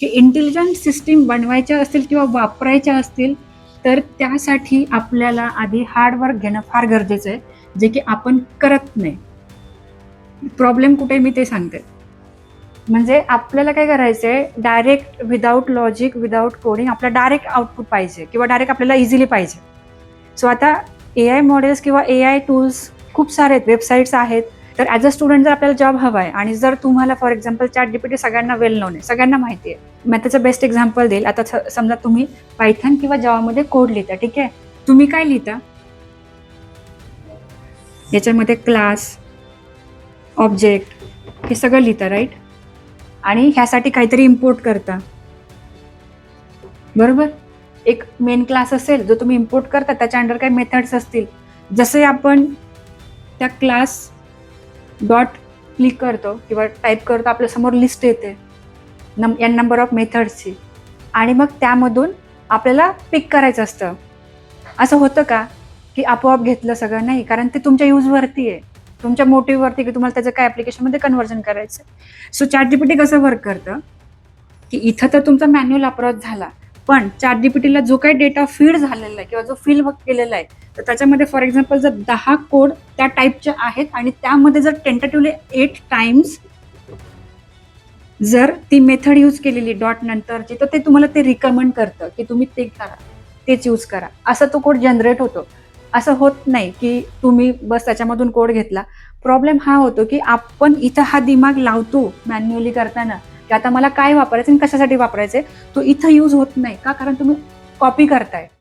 की intelligent system बनवायच्या असतील किंवा वापरायच्या असतील तर त्यासाठी आपल्याला आधी हार्डवर्क घेणं फार गरजेचं आहे जे की आपण करत नाही. प्रॉब्लेम कुठे मी ते सांगते. म्हणजे आपल्याला काय करायचं आहे direct without logic without coding आपला डायरेक्ट आउटपुट पाहिजे किंवा डायरेक्ट आपल्याला इझिली पाहिजे. सो आता ए आय मॉडेल्स किंवा ए आय टूल्स खूप सारे आहेत वेबसाईट्स आहेत तर ॲज अ स्टुडंट जर आपल्याला जॉब हवा आहे आणि जर तुम्हाला फॉर एक्झाम्पल चॅट डीपीटी सगळ्यांना वेल नोन आहे सगळ्यांना माहिती आहे. मी त्याचं बेस्ट एक्झाम्पल देईल. आता स- समजा तुम्ही पायथन किंवा जॉबामध्ये कोड लिहिता ठीक आहे? तुम्ही काय लिहिता? याच्यामध्ये क्लास ऑब्जेक्ट हे सगळं लिहिता राईट आणि ह्यासाठी काहीतरी इम्पोर्ट करता. बरोबर? एक मेन क्लास असेल जो तुम्ही इम्पोर्ट करता त्याच्या अंडर काही मेथड्स असतील. जसे आपण त्या क्लास डॉट क्लिक करतो किंवा टाईप करतो आपल्यासमोर लिस्ट येते. नम एन नंबर ऑफ मेथड्सची आणि मग त्यामधून आपल्याला पिक करायचं असतं. असं होतं का? की आपोआप घेतलं सगळं नाही कारण ते तुमच्या यूजवरती आहे. तुमच्या मोटिव्हवरती की तुम्हाला त्याचं काय ॲप्लिकेशनमध्ये कन्व्हर्जन करायचं सो चॅट जीपीटी कसं वर्क करतं? की इथं तर तुमचा मॅन्युअल अप्रोच झाला. पण चार जीपीटीला जो काही डेटा फीड झालेला आहे किंवा जो फील केलेला आहे तर त्याच्यामध्ये फॉर एक्झाम्पल जर दहा कोड त्या टाईपचे आहेत आणि त्यामध्ये जर टेंटेटिव्हली एट टाइम्स जर ती मेथड यूज केलेली डॉट नंतरची तर ते तुम्हाला ते रिकमेंड करतं की तुम्ही ते करा तेच यूज करा. असा तो कोड जनरेट होतो. असं होत नाही की तुम्ही बस त्याच्यामधून कोड घेतला. प्रॉब्लेम हा होतो की आपण इथं हा दिमाग लावतो मॅन्युअली करताना. की आता मला काय वापरायचं आणि कशासाठी वापरायचं तो इथं यूज होत नाही का? कारण तुम्ही कॉपी करताय.